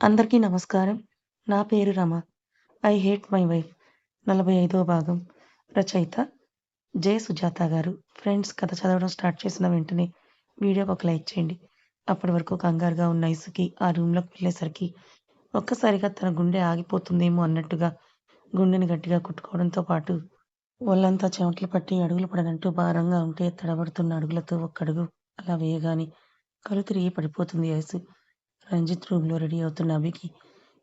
అందరికీ నమస్కారం. నా పేరు Rama. 'I hate my wife' నలభై ఐదవ భాగం. రచయిత జయ సుజాత గారు. ఫ్రెండ్స్ కథ చదవడం స్టార్ట్ చేసిన వెంటనే వీడియోకి ఒక లైక్ చేయండి. అప్పటి వరకు కంగారుగా ఉన్న ఇసుకి ఆ రూమ్‌లోకి వెళ్ళేసరికి ఒక్కసారిగా తన గుండె ఆగిపోతుందేమో అన్నట్టుగా గుండెని గట్టిగా కుట్టుకోవడంతో పాటు ఒళ్ళంతా చెమటలు పట్టి అడుగులు పడనంటూ భారంగా ఉంటే తడబడుతున్న అడుగులతో ఒక్కడుగు అలా వేయగానే కళ్ళు తిరిగి పడిపోతుంది ఐసు. రంజిత్ రూమ్‌లో రెడీ అవుతున్న అభికి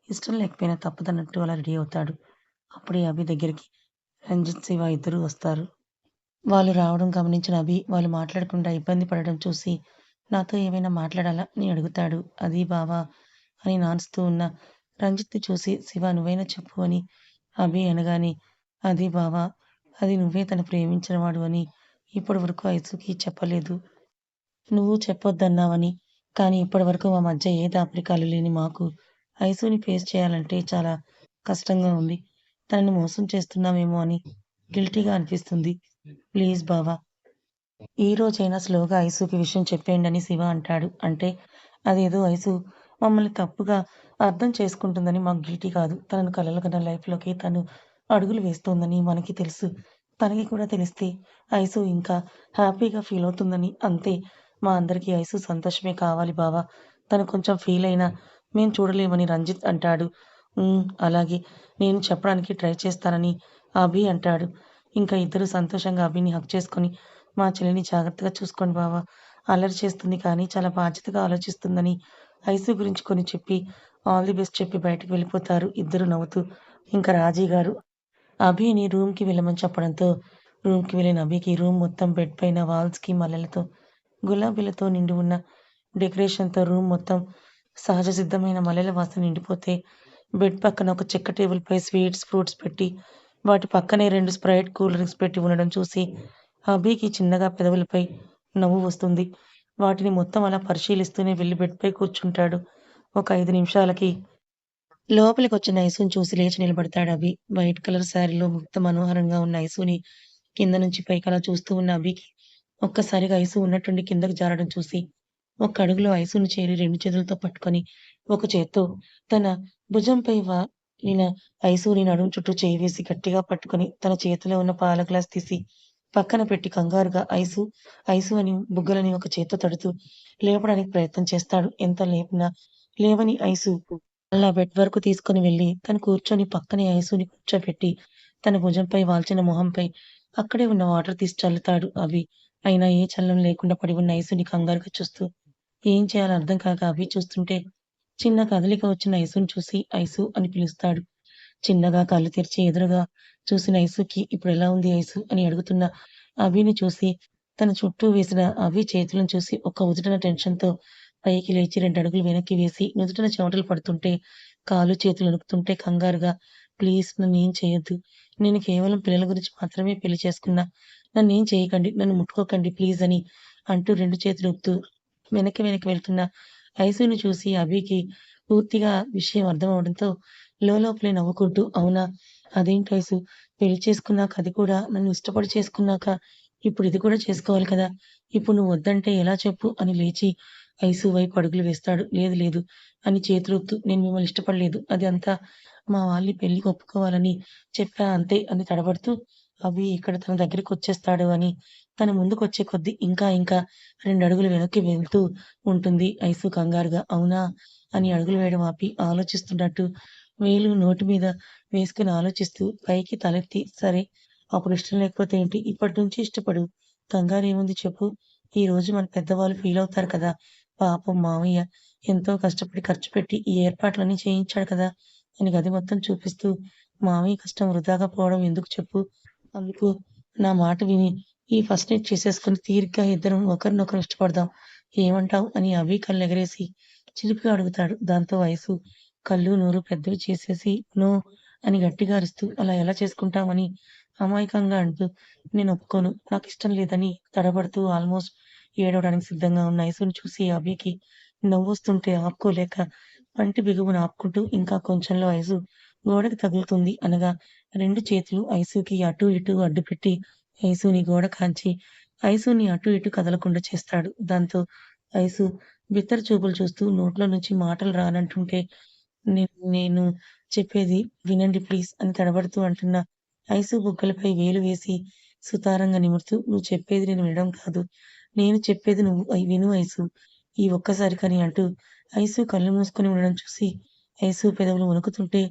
ఇష్టం లేకపోయినా తప్పదన్నట్టు అలా రెడీ అవుతాడు. అప్పుడే అభి దగ్గరికి రంజిత్, శివ ఇద్దరూ వస్తారు. వాళ్ళు రావడం గమనించిన అభి వాళ్ళు మాట్లాడకుండా ఇబ్బంది పడడం చూసి నాతో ఏమైనా మాట్లాడాలా అని అడుగుతాడు. అది బావా అని నాన్స్తూ ఉన్న రంజిత్‌ని చూసి శివ నువ్వైనా చెప్పు అని అభి అనగానే అది బావా అది నువ్వే తను ప్రేమించినవాడు అని ఇప్పటి వరకు ఐసుకి చెప్పలేదు. నువ్వు చెప్పొద్దన్నావని. కానీ ఇప్పటివరకు మా మధ్య ఏ దాపరికాలు లేని మాకు ఐసుని ఫేస్ చేయాలంటే చాలా కష్టంగా ఉంది. తనని మోసం చేస్తున్నామేమో అని గిల్టీగా అనిపిస్తుంది. ప్లీజ్ బావా! ఈ రోజైనా స్లోగా ఐసుకి విషయం చెప్పేయండని శివ అంటాడు. అంటే అదేదో ఐసు మమ్మల్ని తప్పుగా అర్థం చేసుకుంటుందని మాకు గిల్టీ కాదు. తనను కలలు కన్న లైఫ్‌లోకి తను అడుగులు వేస్తోందని మనకి తెలుసు. తనకి కూడా తెలిస్తే ఐసు ఇంకా హ్యాపీగా ఫీల్ అవుతుందని అంతే. మా అందరికీ ఐసు సంతోషమే కావాలి బావా! తను కొంచెం ఫీల్ అయినా మేం చూడలేమని రంజిత్ అంటాడు. అలాగే. నేను చెప్పడానికి ట్రై చేస్తానని అభి అంటాడు. ఇంకా ఇద్దరు సంతోషంగా అభిని హక్ చేసుకొని మా చెల్లిని జాగ్రత్తగా చూసుకోండి బావా! అల్లరి చేస్తుంది కానీ చాలా బాధ్యతగా ఆలోచిస్తుందని ఐసు గురించి కొన్ని చెప్పి ఆల్ ది బెస్ట్ చెప్పి బయటకు వెళ్ళిపోతారు ఇద్దరు నవ్వుతూ. ఇంకా రాజీ గారు అభిని రూమ్‌కి వెళ్ళమని చెప్పడంతో రూమ్‌కి వెళ్ళిన అభికి రూమ్ మొత్తం బెడ్ పైన వాల్స్‌కి మల్లెలతో, గులాబీలతో నిండి ఉన్న డెకరేషన్‌తో రూమ్ మొత్తం సహజ సిద్ధమైన మల్లెల వాసన నిండిపోతే బెడ్ పక్కన ఒక చెక్క టేబుల్‌పై స్వీట్స్, ఫ్రూట్స్ పెట్టి వాటి పక్కనే రెండు స్ప్రైట్ కూల్ డ్రింక్స్ పెట్టి ఉండడం చూసి అభికి చిన్నగా పెదవులపై నవ్వు వస్తుంది. వాటిని మొత్తం అలా పరిశీలిస్తూనే వెళ్ళి బెడ్‌పై కూర్చుంటాడు. ఒక ఐదు నిమిషాలకి లోపలికి వచ్చిన ఐసుని చూసి లేచి నిలబడతాడు అభి. వైట్ కలర్ శారీలో మొత్తం మనోహరంగా ఉన్న ఐసుని కింద నుంచి పైకి అలా చూస్తూ ఉన్న అభికి ఒక్కసారిగా ఐసు ఉన్నట్టుండి కిందకు జారడం చూసి ఒక అడుగులో ఐసుని చేరి రెండు చేతులతో పట్టుకొని ఒక చేత్తో తన భుజంపై వాలిన ఐసుని నడుము చుట్టూ చేయి వేసి గట్టిగా పట్టుకొని తన చేతిలో ఉన్న పాల గ్లాస్ తీసి పక్కన పెట్టి కంగారుగా ఐసు ఐసు అని బుగ్గలని ఒక చేత్తో తడుతూ లేపడానికి ప్రయత్నం చేస్తాడు. ఎంత లేపినా లేవని ఐసు అలా బెడ్ వరకు తీసుకొని వెళ్ళి తను కూర్చొని పక్కనే ఐసుని కూర్చోబెట్టి తన భుజంపై వాల్చిన మొహంపై అక్కడే ఉన్న వాటర్ తీసి చల్లుతాడు అవి అయినా ఏ చలనం లేకుండా పడి ఉన్న ఐసుని కంగారుగా చూస్తూ ఏం చేయాలో అర్థం కాక అవి చూస్తుంటే చిన్న కదలిక వచ్చిన ఐసుని చూసి ఐసు అని పిలుస్తాడు. చిన్నగా కళ్ళు తెరిచి ఎదురుగా చూసిన ఐసుకి ఇప్పుడు ఎలా ఉంది ఐసు అని అడుగుతున్న అభిని చూసి తన చుట్టూ వేసిన అవి చేతులను చూసి ఒక ఉదుటన టెన్షన్‌తో పైకి లేచి రెండు అడుగులు వెనక్కి వేసి నుదుటన చెమటలు పడుతుంటే కాలు చేతులు వణుకుతుంటే కంగారుగా ప్లీజ్ నన్నేం చేయొద్దు. నేను కేవలం పిల్లల గురించి మాత్రమే పెళ్ళి చేసుకున్నా. నన్ను ఏం చేయకండి. నన్ను ముట్టుకోకండి ప్లీజ్ అని అంటూ రెండు చేతులు ఊపుతూ వెనక్కి వెనక్కి వెళ్తున్న ఐసును చూసి అభికి పూర్తిగా విషయం అర్థమవడంతో లోలోపలే నవ్వుకుంటూ అవునా! అదేంటి ఐసు పెళ్ళి చేసుకున్నాక అది కూడా నన్ను ఇష్టపడి చేసుకున్నాక ఇప్పుడు ఇది కూడా చేసుకోవాలి కదా! ఇప్పుడు నువ్వు వద్దంటే ఎలా చెప్పు అని లేచి ఐసు వైపు అడుగులు వేస్తాడు. లేదు లేదు అని చేతులూపుతూ నేను మిమ్మల్ని ఇష్టపడలేదు. అది అంతా మా వాళ్ళని పెళ్ళికి ఒప్పుకోవాలని చెప్పా అంతే అని తడబడుతూ అభి ఇక్కడ తన దగ్గరికి వచ్చేస్తాడు అని తన ముందుకు వచ్చే కొద్దీ ఇంకా ఇంకా రెండు అడుగులు వెనక్కి వెళ్తూ ఉంటుంది ఐసు కంగారుగా. అవునా! అని అడుగులు వేయడం ఆపి ఆలోచిస్తున్నట్టు వేలు నోటి మీద వేసుకుని ఆలోచిస్తూ పైకి తలెత్తి సరే అప్పుడు ఇష్టం లేకపోతే ఏంటి? ఇప్పటినుంచి ఇష్టపడు. కంగారేముంది చెప్పు. ఈ రోజు మన పెద్దవాళ్ళు ఫీల్ అవుతారు కదా! పాపం మావయ్య ఎంతో కష్టపడి ఖర్చు పెట్టి ఈ ఏర్పాట్లన్నీ చేయించాడు కదా! అని గది మొత్తం చూపిస్తూ మావయ్య కష్టం వృధాగా పోవడం ఎందుకు చెప్పు. అందుకు నా మాట విని ఈ ఫస్ట్ నైట్ చేసేసుకొని తీరిగ్గా ఇద్దరం ఒకరినొకరు ఇష్టపడదాం. ఏమంటావ్? అని అభి కళ్ళెగరేసి చిలిపిగా అడుగుతాడు. దాంతో వయసు కళ్ళు నూరు పెద్దవి చేసేసి నో అని గట్టిగా అరుస్తూ అలా ఎలా చేసుకుంటాం అని అమాయకంగా అంటూ నేను ఒప్పుకోను. నాకు ఇష్టం లేదని తడబడుతూ ఆల్మోస్ట్ ఏడవడానికి సిద్ధంగా ఉన్న ఐసుని చూసి అభికి నవ్వొస్తుంటే ఆపుకోలేక పంటి బిగువును ఆపుకుంటూ ఇంకా కొంచెంలో ఐసు గోడకి తగులుతుంది అనగా రెండు చేతులు ఐసుకి అటు ఇటు అడ్డుపెట్టి ఐసుని గోడ కాంచి ఐసుని అటు ఇటు కదలకుండా చేస్తాడు. దాంతో ఐసు బిత్తర చూపులు చూస్తూ నోట్లో నుంచి మాటలు రానంటుంటే నేను చెప్పేది వినండి ప్లీజ్ అని తడబడుతూ అంటున్న ఐసు బుగ్గలపై వేలు వేసి సుతారంగా నిమురుతూ నువ్వు చెప్పేది నేను వినడం కాదు. నేను చెప్పేది నువ్వు విను ఐసు. ఈ ఒక్కసారి కానీ అంటూ ఐసు కళ్ళు మూసుకొని ఉండడం చూసి ఐసు పెదవులు వణుకుతుంటే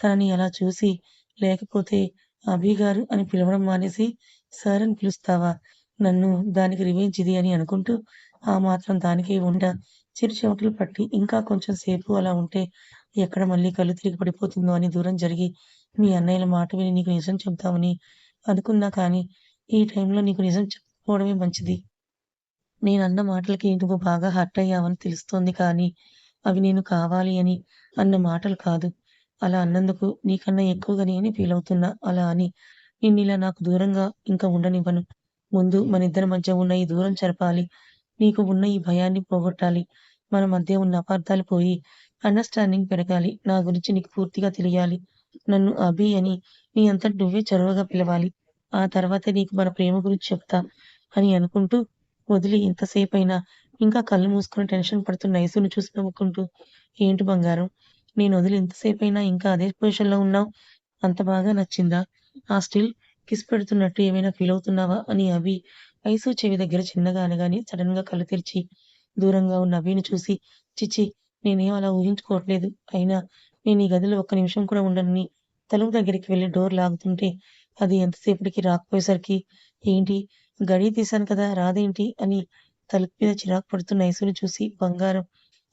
తనని అలా చూసి లేకపోతే అభి గారు అని పిలవడం మానేసి సార్ అని పిలుస్తావా? నన్ను దానికి రివెంజ్ ఇది అని అనుకుంటూ ఆ మాత్రం దానికే ఉండ చిరు చెమటలు పట్టి ఇంకా కొంచెం సేపు అలా ఉంటే ఎక్కడ మళ్ళీ కళ్ళు తిరిగి పడిపోతుందో అని దూరం జరిగి మీ అన్నయ్యల మాట విని నీకు నిజం చెప్తామని అనుకున్నా కానీ ఈ టైంలో నీకు నిజం చెప్పుకోవడమే మంచిది. నేనన్న మాటలకి నువ్వు బాగా హర్ట్ అయ్యావని తెలుస్తోంది కానీ అవి నేను కావాలి అని అన్న మాటలు కాదు. అలా అన్నందుకు నీకన్నా ఎక్కువగా నేను ఫీల్ అవుతున్నా అలా అని నిన్నిలా నాకు దూరంగా ఇంకా ఉండనివ్వను. ముందు మన ఇద్దరి మధ్య ఉన్న ఈ దూరం చెరపాలి. నీకు ఉన్న ఈ భయాన్ని పోగొట్టాలి. మన మధ్య ఉన్న అపార్థాలు పోయి అండర్‌స్టాండింగ్ పెరగాలి. నా గురించి నీకు పూర్తిగా తెలియాలి. నన్ను అభి అని నీ అంతటి నువ్వే చొరవగా పిలవాలి. ఆ తర్వాత నీకు మన ప్రేమ గురించి చెప్తా అని అనుకుంటూ వదిలి ఎంతసేపయినా ఇంకా కళ్ళు మూసుకొని టెన్షన్ పడుతున్న ఐసును చూసి నవ్వుకుంటూ ఏంటి బంగారం నేను వదిలి ఎంతసేపయినా ఇంకా అదే పొజిషన్‌లో ఉన్నావు. అంత బాగా నచ్చిందా? ఆ స్టిల్ కిస్ పెడుతున్నట్టు ఏమైనా ఫీల్ అవుతున్నావా? అని అవి ఐసు చెవి దగ్గర చిన్నగా అనగానే సడెన్‌గా కళ్ళు తెరిచి దూరంగా ఉన్న అభిని చూసి ఛీ! నేనేం అలా ఊహించుకోవట్లేదు. అయినా నేను ఈ గదిలో ఒక్క నిమిషం కూడా ఉండనని తలుపు దగ్గరికి వెళ్ళి డోర్ లాగుతుంటే అది ఎంతసేపటికి రాకపోయేసరికి ఏంటి గడి తీశాను కదా రాదేంటి అని తలుపు మీద చిరాకు పడుతున్న ఐసుని చూసి బంగారం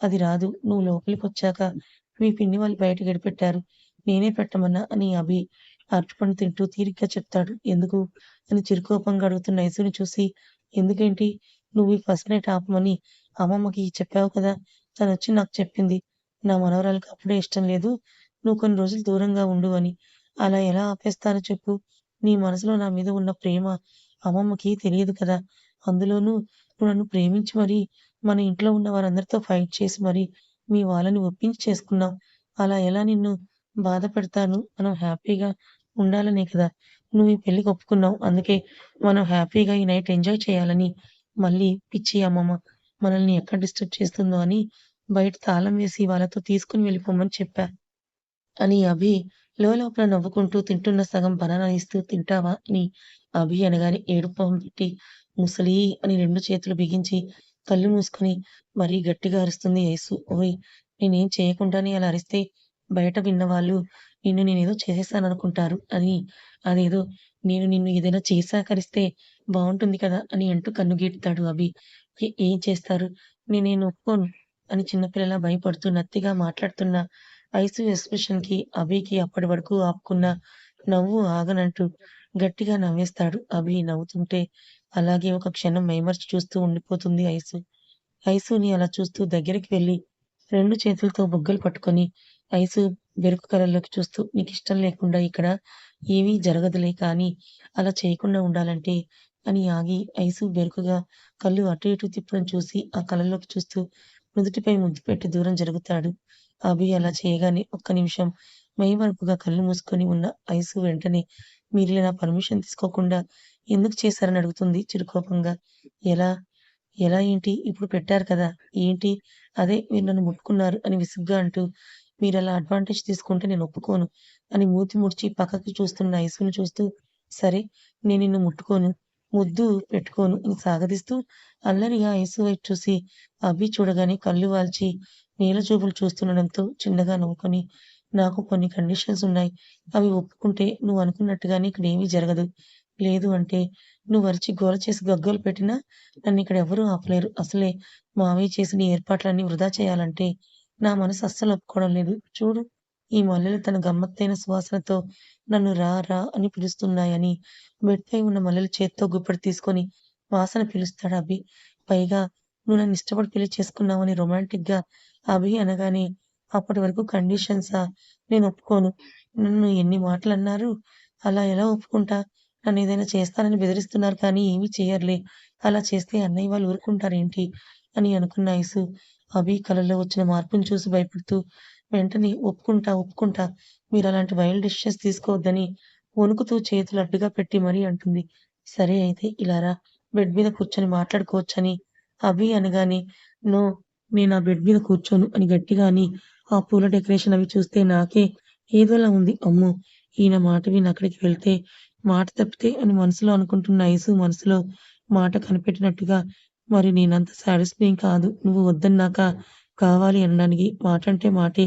అది రాదు నువ్వు లోపలికి వచ్చాక మీ పిన్ని వాళ్ళు బయట గడిపెట్టారు. నేనే పెట్టమన్నా అని అభి అరటిపండు తింటూ తీరిగ్గా చెప్తాడు. ఎందుకు? అని చిరుకోపంగా అడుగుతున్న ఐసుని చూసి ఎందుకేంటి? నువ్వు ఈ ఫస్ట్ నైట్ ఆపమని అమ్మమ్మకి చెప్పావు కదా? తనొచ్చి నాకు చెప్పింది. నా మనవరాలకు అప్పుడే ఇష్టం లేదు. నువ్వు కొన్ని రోజులు దూరంగా ఉండు అని. అలా ఎలా ఆపేస్తానో చెప్పు. నీ మనసులో నా మీద ఉన్న ప్రేమ అమ్మమ్మకి తెలియదు కదా. అందులోనూ నువ్వు నన్ను ప్రేమించి మరీ మన ఇంట్లో ఉన్న వారందరితో ఫైట్ చేసి మరీ మీ వాళ్ళని ఒప్పించి చేసుకున్నావు అలా ఎలా నిన్ను బాధ పెడతాను? మనం హ్యాపీగా ఉండాలనే కదా. నువ్వు ఈ పెళ్ళికి ఒప్పుకున్నావు. అందుకే మనం హ్యాపీగా ఈ నైట్ ఎంజాయ్ చేయాలని మళ్ళీ పిచ్చి అమ్మమ్మ మనల్ని ఎక్కడ డిస్టర్బ్ చేస్తుందో అని బయట తాళం వేసి వాళ్ళతో తీసుకుని వెళ్ళిపోమని చెప్పా. అని అభి లోపల నవ్వుకుంటూ తింటున్న సగం బనానా ఇస్తూ తింటావా? అని అభి అనగానే ఏడుపు పెట్టి ముసలి అని రెండు చేతులు బిగించి కళ్ళు మూసుకొని మరీ గట్టిగా అరుస్తుంది యేసు ఓయ్ నేనేం చేయకుండానే అలా అరిస్తే బయట విన్నవాళ్ళు నిన్ను నేనేదో చేసేసాననుకుంటారు అని అదేదో నేను నిన్ను ఏదైనా చేశాకరిస్తే బాగుంటుంది కదా అని అంటూ కన్ను గీటుతాడు అభి ఏం చేస్తారు నేనేను ఒప్పుకోను అని చిన్నపిల్లల భయపడుతూ నత్తిగా మాట్లాడుతున్న ఐసు ఎక్స్‌ప్రెషన్‌కి అభికి అప్పటి వరకు ఆపుకున్న నవ్వు ఆగనంటూ గట్టిగా నవ్వేస్తాడు. అభి నవ్వుతుంటే అలాగే ఒక క్షణం మైమర్చి చూస్తూ ఉండిపోతుంది ఐసు. ఐసుని అలా చూస్తూ దగ్గరికి వెళ్ళి రెండు చేతులతో బుగ్గలు పట్టుకొని ఐసు బెరుకు కలర్లోకి చూస్తూ నీకు ఇష్టం లేకుండా ఇక్కడ ఏమీ జరగదులే కానీ అలా చేయకుండా ఉండాలంటే అని ఆగి ఐసు బెరుకుగా కళ్ళు అటు ఇటు తిప్పడం చూసి ఆ కళ్ళలోకి చూస్తూ నుదుటిపై ముద్దు పెట్టి దూరం జరుగుతాడు. అభి అలా చేయగానే ఒక్క నిమిషం మైమరుపుగా కళ్ళు మూసుకొని ఉన్న ఐసు వెంటనే మీరు నా పర్మిషన్ తీసుకోకుండా ఎందుకు చేశారని అడుగుతుంది చిరుకోపంగా. ఎలా? ఎలా ఏంటి? ఇప్పుడు పెట్టారు కదా! ఏంటి? అదే మీరు నన్ను ముట్టుకున్నారు అని విసుగ్గా అంటూ మీరు అలా అడ్వాంటేజ్ తీసుకుంటే నేను ఒప్పుకోను అని మూతి ముడిచి పక్కకి చూస్తున్న ఐసుని చూస్తూ సరే నేను నిన్ను ముట్టుకోను. ముద్దు పెట్టుకోను అని సాగదీస్తూ అల్లరిగా ఐసు వైపు చూసి అభి చూడగానే కళ్ళు వాల్చి నీల చూపులు చూస్తుండడంతో చిన్నగా నవ్వుకొని నాకు కొన్ని కండిషన్స్ ఉన్నాయి. అవి ఒప్పుకుంటే నువ్వు అనుకున్నట్టుగానే ఇక్కడ ఏమీ జరగదు. లేదు అంటే నువ్వు అరిచి గోల చేసి గగ్గోలు పెట్టినా ఇక్కడ ఎవరూ ఆపలేరు. అసలే మావయ్య చేసిన ఏర్పాట్లన్నీ వృధా చేయాలంటే నా మనసు అస్సలు ఒప్పుకోవడం లేదు. చూడు ఈ మల్లెలు తన గమ్మత్తైన సువాసనతో నన్ను రా రా అని పిలుస్తున్నాయని బెడ్‌పై ఉన్న మల్లెలు చేత్తో గుప్పెడు తీసుకొని వాసన పిలుస్తాడు అభి. పైగా నువ్వు నన్ను ఇష్టపడి పెళ్ళి చేసుకున్నావని రొమాంటిక్‌గా అభి అనగానే అప్పటి వరకు కండిషన్సా? నేను ఒప్పుకోను. నన్ను ఎన్ని మాటలు అన్నారు అలా ఎలా ఒప్పుకుంటా? నన్ను ఏదైనా చేస్తానని బెదిరిస్తున్నారు కానీ ఏమీ చెయ్యరులే. అలా చేస్తే అన్నయ్య వాళ్ళు ఊరుకుంటారేంటి? అని అనుకున్న ఐసు అభి కళలో వచ్చిన మార్పుని చూసి భయపడుతూ వెంటనే ఒప్పుకుంటా ఒప్పుకుంటా మీరు అలాంటి వైల్డ్ డిషెస్ తీసుకోవద్దని వణుకుతూ చేతులు అడ్డుగా పెట్టి మరీ అంటుంది. సరే అయితే ఇలా రా బెడ్ మీద కూర్చొని మాట్లాడుకోవచ్చని అభి అనగానే నో నేను ఆ బెడ్ మీద కూర్చోను అని గట్టిగాని ఆ పూల డెకరేషన్ అవి చూస్తే నాకే ఏదోలా ఉంది. అమ్మో! ఈయన మాట విని అక్కడికి వెళ్తే మాట తప్పితే అని మనసులో అనుకుంటున్న ఐసు మనసులో మాట కనిపెట్టినట్టుగా మరి నేనంత సాటిస్ఫై కాదు. నువ్వు వద్దన్నాక కావాలి అనడానికి మాట అంటే మాటే.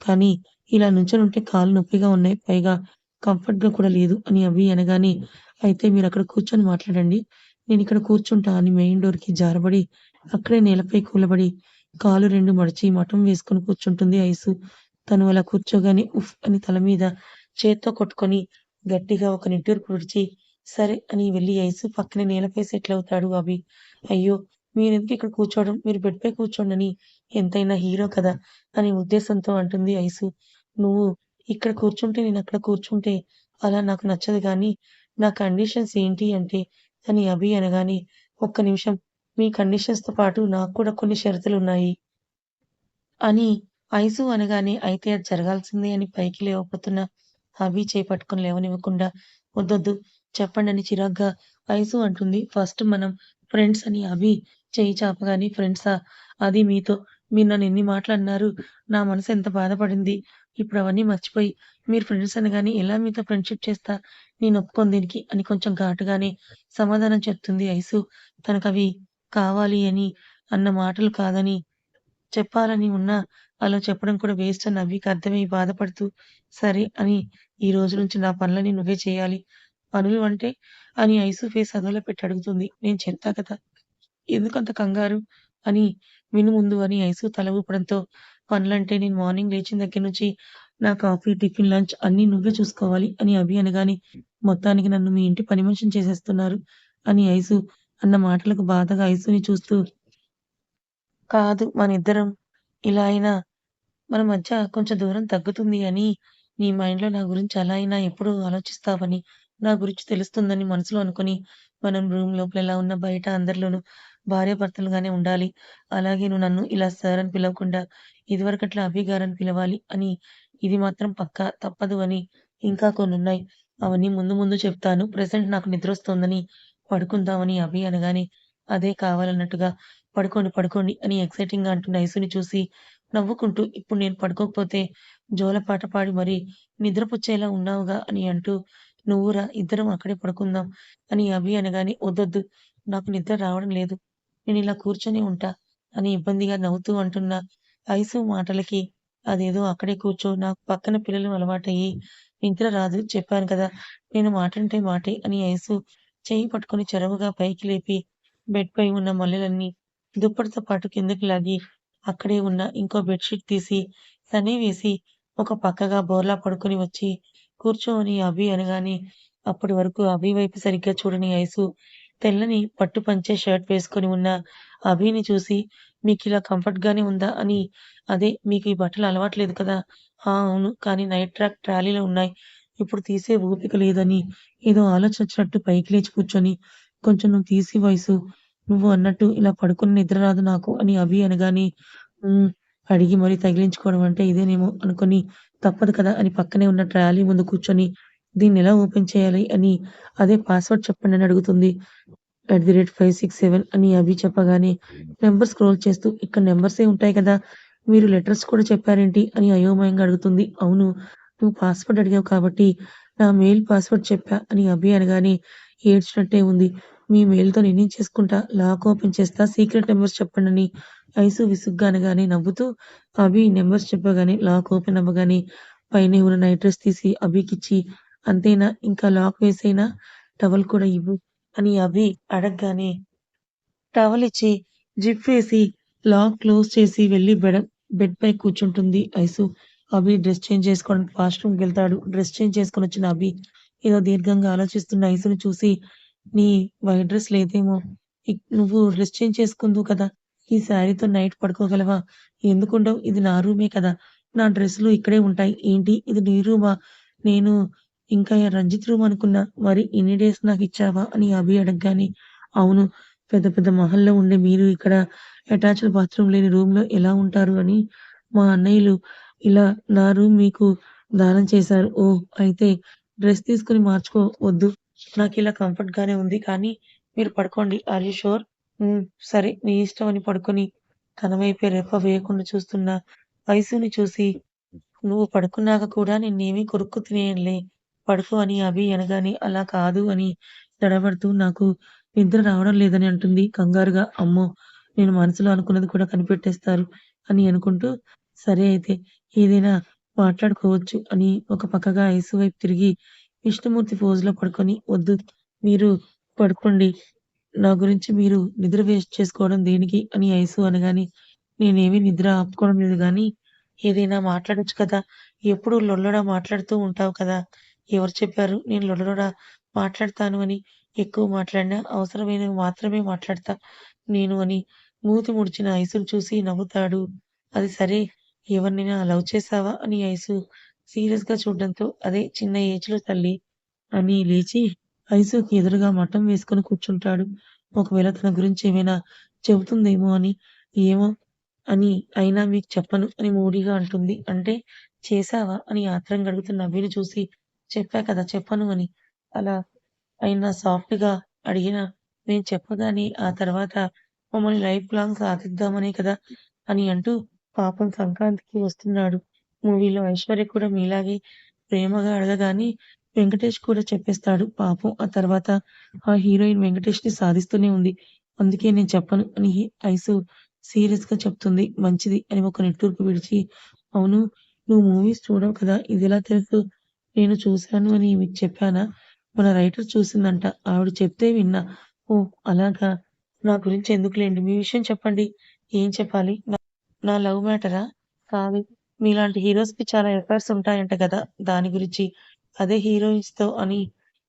కానీ ఇలా నుంచొనుంటే కాళ్ళు నొప్పిగా ఉన్నాయి. పైగా కంఫర్ట్‌గా కూడా లేదు అని అవి అనగానే అయితే మీరు అక్కడ కూర్చొని మాట్లాడండి. నేను ఇక్కడ కూర్చుంటా అని మెయిన్ డోర్‌కి జారబడి అక్కడే నేలపై కూలబడి కాలు రెండు మడిచి మఠం వేసుకొని కూర్చుంటుంది ఐసు. తను అలా కూర్చోగానే ఉఫ్ అని తల మీద చేత్తో కొట్టుకొని గట్టిగా ఒక నిట్టూర్పు విడిచి సరే అని వెళ్ళి ఐసు పక్కనే నేలపై సెటిల్ అవుతాడు అభి. అయ్యో! మీరెందుకు ఇక్కడ కూర్చోవడం? మీరు బెడ్‌పై కూర్చోండని ఎంతైనా హీరో కదా! అనే ఉద్దేశంతో అంటుంది ఐసు. నువ్వు ఇక్కడ కూర్చుంటే నేను అక్కడ కూర్చుంటే అలా నాకు నచ్చదు కానీ నా కండిషన్స్ ఏంటి అంటే అని అభి అనగానే ఒక్క నిమిషం మీ కండిషన్స్తో పాటు నాకు కూడా కొన్ని షరతులు ఉన్నాయి అని ఐసు అనగానే అయితే అది జరగాల్సిందే అని పైకి లేవపోతున్నా అభి చేయి పట్టుకొని లేవనివ్వకుండా వద్దొద్దు అని చిరాగ్గా ఐసు అంటుంది. ఫస్ట్ మనం ఫ్రెండ్స్ అని అభి చేయి చాపగాని ఫ్రెండ్సా? అది మీతో. మీరు నన్ను ఎన్ని మాటలు అన్నారు నా మనసు ఎంత బాధపడింది. ఇప్పుడు అవన్నీ మర్చిపోయి మీరు ఫ్రెండ్స్ అనగానే ఎలా మీతో ఫ్రెండ్‌షిప్ చేస్తా? నేను ఒప్పుకోను దీనికి అని కొంచెం ఘాటుగానే సమాధానం చెప్తుంది ఐసు. తనకు అవి కావాలి అని అన్న మాటలు కాదని చెప్పాలని ఉన్నా అలా చెప్పడం కూడా వేస్ట్ అని అభికి అర్థమై బాధపడుతూ సరే అని ఈ రోజు నుంచి నా పనులన్నీ నువ్వే చేయాలి. పనులు అంటే అని ఐసు ఫేస్ అదోలో పెట్టి అడుగుతుంది. నేను చెప్తా కదా! ఎందుకంత కంగారు? అని విను ముందు అని ఐసు తల ఊపడంతో పనులంటే నేను మార్నింగ్ లేచిన దగ్గర నుంచి నా కాఫీ, టిఫిన్, లంచ్ అన్ని నువ్వే చూసుకోవాలి అని అభి అనగానే మొత్తానికి నన్ను మీ ఇంటి పని మనిషిని చేసేస్తున్నారు అని ఐసు అన్న మాటలకు బాధగా ఐసుని చూస్తూ కాదు మనిద్దరం ఇలా అయినా మన మధ్య కొంచెం దూరం తగ్గుతుంది అని నీ మైండ్‌లో నా గురించి అలా అయినా ఎప్పుడు ఆలోచిస్తావని, నా గురించి తెలుస్తుందని మనసులో అనుకుని మనం రూమ్ లోపల ఎలా ఉన్న బయట అందరిలోనూ భార్యాభర్తలుగానే ఉండాలి. అలాగే నువ్వు నన్ను ఇలా సార్ అని పిలవకుండా ఇదివరకట్లా అభి గారని పిలవాలి అని ఇది మాత్రం పక్కా తప్పదు అని ఇంకా కొన్ని ఉన్నాయి అవన్నీ ముందు ముందు చెప్తాను. ప్రెసెంట్ నాకు నిద్ర నిద్రొస్తోందని పడుకుందామని అభి అనగానే అదే కావాలన్నట్టుగా పడుకోండి, పడుకోండి అని ఎక్సైటింగ్గా అంటున్న ఐసుని చూసి నవ్వుకుంటూ ఇప్పుడు నేను పడుకోకపోతే జోలపాట పాడి మరీ నిద్రపుచ్చేలా ఉన్నావుగా అని అంటూ నువ్వురా ఇద్దరం అక్కడే పడుకుందాం అని అభి అనగానే వద్దొద్దు నాకు నిద్ర రావడం లేదు. నేను ఇలా కూర్చొని ఉంటా అని ఇబ్బందిగా నవ్వుతూ అంటున్న ఐసు మాటలకి అదేదో అక్కడే కూర్చో నాకు పక్కన పిల్లలు అలవాటయ్యి నిద్ర రాదు చెప్పాను కదా! నేను మాటంటే మాటే అని ఐసు చేయి పట్టుకొని చెరవుగా పైకి లేపి బెడ్ పై ఉన్న మల్లెలన్నీ దుప్పటితో పాటు కిందకి లాగి అక్కడే ఉన్న ఇంకో బెడ్షీట్ తీసి తనే వేసి ఒక పక్కగా బోర్లా పడుకొని వచ్చి కూర్చోని అభి అనగానే అప్పటి వరకు అభి వైపు సరిగ్గా చూడని ఐసు తెల్లని పట్టు పంచే షర్ట్ వేసుకొని ఉన్న అభిని చూసి మీకిలా కంఫర్ట్ గానే ఉందా? అని అదే మీకు ఈ బట్టలు అలవాట్లేదు కదా! ఆ! అవును. కానీ నైట్ ట్రాక్ ట్రాలీలో ఉన్నాయి. ఇప్పుడు తీసే ఓపిక లేదని ఏదో ఆలోచించినట్టు పైకి లేచి కూర్చొని కొంచెం నువ్వు వయసు నువ్వు అన్నట్టు ఇలా పడుకుని నిద్ర రాదు నాకు అని అభి అనగాని అడిగి మరీ తగిలించుకోవడం అంటే ఇదేనేమో అనుకుని తప్పదు కదా! అని పక్కనే ఉన్న ట్రాలీ ముందు కూర్చొని దీన్ని ఎలా ఓపెన్ చేయాలి అని అదే పాస్వర్డ్ చెప్పండి అని అడుగుతుంది. @567 అని అభి చెప్పగానే నెంబర్ స్క్రోల్ చేస్తూ ఇక్కడ నెంబర్సే ఉంటాయి కదా! మీరు లెటర్స్ కూడా చెప్పారేంటి? అని అయోమయంగా అడుగుతుంది. అవును. నువ్వు పాస్వర్డ్ అడిగావు కాబట్టి నా మెయిల్ పాస్వర్డ్ చెప్పా అని అభి అనగానే ఏడ్చినట్టే ఉంది. మీ మేలుతో నేనేం చేసుకుంటా? లాక్ ఓపెన్ చేస్తా సీక్రెట్ నెంబర్ చెప్పండి అని ఐసు విసుగ్గా అనగానే నవ్వుతూ అభి నెంబర్స్ చెప్పగానే లాక్ ఓపెన్ అవ్వగానే పైన ఉన్న నైట్ డ్రెస్ తీసి అభికిచ్చి అంతేనా? ఇంకా లాక్ వేసైనా టవల్ కూడా ఇవ్వు అని అభి అడగగానే టవల్ ఇచ్చి జిప్ వేసి లాక్ క్లోజ్ చేసి వెళ్ళి బెడ బెడ్ పై కూర్చుంటుంది ఐసు. అభి డ్రెస్ చేంజ్ చేసుకోవడానికి వాష్‌రూమ్‌కెళ్తాడు. డ్రెస్ చేంజ్ చేసుకొనొచ్చిన అభి ఏదో దీర్ఘంగా ఆలోచిస్తున్న ఐసును చూసి నీ వైట్ డ్రెస్ లేదేమో! నువ్వు డ్రెస్ చేంజ్ చేసుకుందువు కదా! ఈ శారీతో నైట్ పడుకోగలవా? ఎందుకుండవు? ఇది నా రూమే కదా! నా డ్రెస్సులు ఇక్కడే ఉంటాయి. ఏంటి ఇది నీ రూమా? నేను ఇంకా రంజిత్ రూమ్ అనుకున్నా. మరి ఇన్ని డేస్ నాకు ఇచ్చావా అని అభి అడగ్గాని అవును. పెద్ద పెద్ద మహల్‌లో ఉండే మీరు ఇక్కడ అటాచ్డ్ బాత్రూమ్ లేని రూమ్‌లో ఎలా ఉంటారు అని మా అన్నయ్యలు ఇలా నా రూమ్ మీకు దానం చేశారు. ఓ అయితే డ్రెస్ తీసుకొని మార్చుకో వద్దు. నాకు కంఫర్ట్ గానే ఉంది. కానీ మీరు పడుకోండి. ఆర్ యూ షూర్ సరే నీ ఇష్టం అని పడుకొని తన వైపే రెప్ప వేయకుండా చూస్తున్న ఐసుని చూసి "నువ్వు పడుకున్నాక కూడా నిన్నేమీ కొరుక్కు తినేయంలే పడుకో" అని అభి అనగానే "అలా కాదు" అని తడబడుతూ "నాకు నిద్ర రావడం లేదని" అంటుంది కంగారుగా. అమ్మో! నేను మనసులో అనుకున్నది కూడా కనిపెట్టేస్తారు అని అనుకుంటూ "సరే అయితే ఏదైనా మాట్లాడుకోవచ్చు" అని ఒక పక్కగా ఐసు వైపు తిరిగి విష్ణుమూర్తి పోజ్‌లో పడుకొని "వద్దు మీరు పడుకోండి. నా గురించి మీరు నిద్ర వేస్ట్ చేసుకోవడం దేనికి" అని ఐసు అనగాని నేనేమి నిద్ర ఆపుకోవడం లేదు కానీ ఏదైనా మాట్లాడొచ్చు కదా! ఎప్పుడు లొల్లడా మాట్లాడుతూ ఉంటావు కదా! ఎవరు చెప్పారు నేను లొడలొడ మాట్లాడతాను అని? ఎక్కువ మాట్లాడినా అవసరమైన మాత్రమే మాట్లాడతా నేను" అని మూతి ముడిచిన ఐసును చూసి నవ్వుతాడు. అది సరే ఎవరినైనా లవ్ చేశావా? అని ఐసు సీరియస్‌గా చూడడంతో "అదే చిన్న ఏజ్‌లో తల్లి" అని లేచి ఐసుకి ఎదురుగా మఠం వేసుకొని కూర్చుంటాడు. ఒకవేళ తన గురించి ఏమైనా చెబుతుందేమో అని. "ఏమో" అని "అయినా మీకు చెప్పను" అని మూడిగా అంటుంది. "అంటే చేశావా?" అని ఆత్రంగా అడుగుతున్న నవ్విని చూసి "చెప్పా కదా చెప్పను" అని అలా అయినా సాఫ్ట్‌గా అడిగిన నేను చెప్పగానే ఆ తర్వాత మమ్మల్ని లైఫ్ లాంగ్ సాధిద్దామనే కదా! అని అంటూ పాపం సంక్రాంతికి వస్తున్నాడు. మూవీలో ఐశ్వర్య కూడా మీలాగే ప్రేమగా అడగగానే వెంకటేష్ కూడా చెప్పేస్తాడు. పాపం ఆ తర్వాత ఆ హీరోయిన్ వెంకటేష్ని సాధిస్తూనే ఉంది. అందుకే నేను చెప్పను అని ఐసు సీరియస్‌గా చెప్తుంది. మంచిది అని ఒక నెట్వర్క్ విడిచి "అవును నువ్వు మూవీస్ చూడవు కదా! ఇదెలా తెలుసు? నేను చూశాను అని మీకు చెప్పానా? మన రైటర్ చూసిందంట. ఆవిడ చెప్తే విన్నా. ఓ అలాగా! నా గురించి ఎందుకులెండి. మీ విషయం చెప్పండి. ఏం చెప్పాలి? నా నా లవ్ మ్యాటరా? కాదు. మీలాంటి హీరోస్‌కి చాలా ఎఫర్ట్స్ ఉంటాయంట కదా! దాని గురించి. అదే హీరోయిన్స్‌తో అని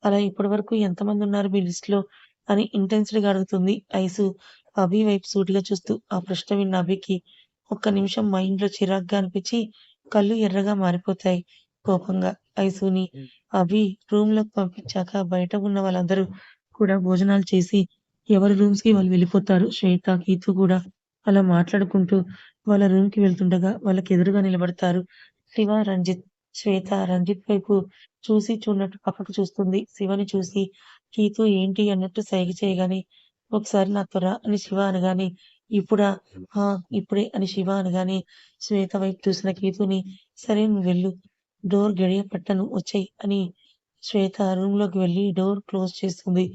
అలా ఇప్పటివరకు ఎంతమందున్నారు మీ లిస్ట్‌లో? అని ఇంటెన్స్డ్‌గా అడుగుతుంది ఐసు అభి వైపు సూటిగా చూస్తూ. ఆ ప్రశ్న విన్న అభికి ఒక్క నిమిషం మైండ్‌లో చిరాగ్గా అనిపించి కళ్ళు ఎర్రగా మారిపోతాయి కోపంగా. ఐసుని అభి రూమ్‌లోకి పంపించాక బయట ఉన్న వాళ్ళందరూ కూడా భోజనాలు చేసి ఎవరి రూమ్స్‌కి వాళ్ళు వెళ్ళిపోతారు. శ్వేత, కీతు కూడా అలా మాట్లాడుకుంటూ వాళ్ళ రూమ్‌కి వెళ్తుండగా వాళ్ళకి ఎదురుగా నిలబడతారు శివ, రంజిత్. శ్వేత రంజిత్ వైపు చూసి చూడనట్టు పక్కకు చూస్తుంది. శివని చూసి కీతు ఏంటి అన్నట్టు సైగ చేయగానే ఒకసారి నా త్వర అని శివ అనగానే ఇప్పుడా? ఆ! ఇప్పుడే అని శివ అనగానే శ్వేత వైపు చూసిన కీతుని సరే నువ్వెళ్ళు. డోర్ గడియ పట్టను వచ్చాయి అని శ్వేత రూమ్లోకి వెళ్ళి డోర్ క్లోజ్ చేస్తుంది.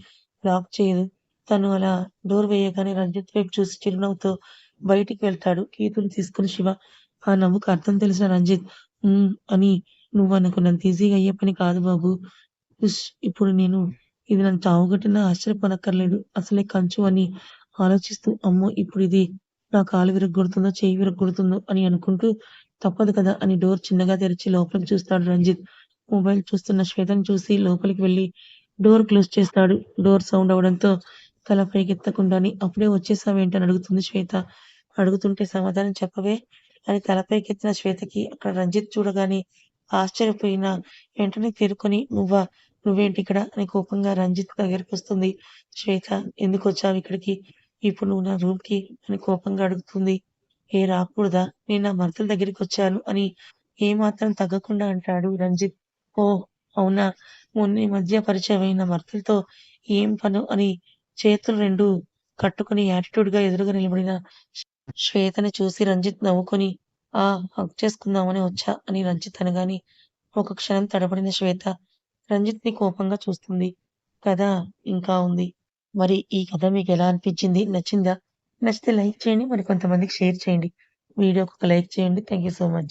లాక్ చేయదు. తను అలా డోర్ వేయగానే రంజిత్ వైపు చూసి చిరునవ్వుతో బయటికి వెళ్తాడు. కీతుని తీసుకుని శివ. ఆ నవ్వుకు అర్థం తెలిసిన రంజిత్ హ్మ్. అని నువ్వనుకున్నంత ఈజీగా అయ్యే పని కాదు బాబు ఉష్! ఇప్పుడు నేను ఇది నన్ను చావుగట్టినా ఆశ్చర్యపోనక్కర్లేదు. అసలే కంచు అని ఆలోచిస్తూ అమ్మో! ఇప్పుడు ఇది నా కాలు విరగొడుతుందో చేయి విరగొడుతుందో అని అనుకుంటూ తప్పదు కదా! అని డోర్ చిన్నగా తెరిచి లోపలికి చూస్తాడు రంజిత్. మొబైల్ చూస్తున్న శ్వేతను చూసి లోపలికి వెళ్ళి డోర్ క్లోజ్ చేస్తాడు. డోర్ సౌండ్ అవ్వడంతో తల పైకెత్తకుండానే అప్పుడే వచ్చేసావేంటని అని అడుగుతుంది శ్వేత. అడుగుతుంటే సమాధానం చెప్పవే అని తలపైకెత్తిన శ్వేతకి అక్కడ రంజిత్ చూడగానే ఆశ్చర్యపోయిన వెంటనే తేరుకొని నువ్వా? నువ్వేంటిక్కడ? అని కోపంగా రంజిత్ దగ్గరకొస్తుంది. శ్వేత ఎందుకు వచ్చావు ఇక్కడికి? ఇప్పుడు నువ్వు నా రూమ్‌కి అని కోపంగా అడుగుతుంది. ఏ రాకూడదా? నేను నా భర్తలు దగ్గరికి వచ్చాను అని ఏమాత్రం తగ్గకుండా అంటాడు రంజిత్. ఓ అవునా? మొన్న మధ్య మధ్య పరిచయమైన భర్తలతో ఏం పను అని చేతులు రెండు కట్టుకుని యాటిట్యూడ్‌గా ఎదురుగా నిలబడిన శ్వేతని చూసి రంజిత్ నవ్వుకొని ఆ! హక్ చేసుకుందామని వచ్చా అని రంజిత్ అనగాని ఒక క్షణం తడబడిన శ్వేత రంజిత్‌ని కోపంగా చూస్తుంది. కథ ఇంకా ఉంది. మరి ఈ కథ మీకు ఎలా అనిపించింది? నచ్చిందా? నచ్చితే లైక్ చేయండి. మరి కొంతమందికి షేర్ చేయండి. వీడియోకి ఒక లైక్ చేయండి. Thank you so much.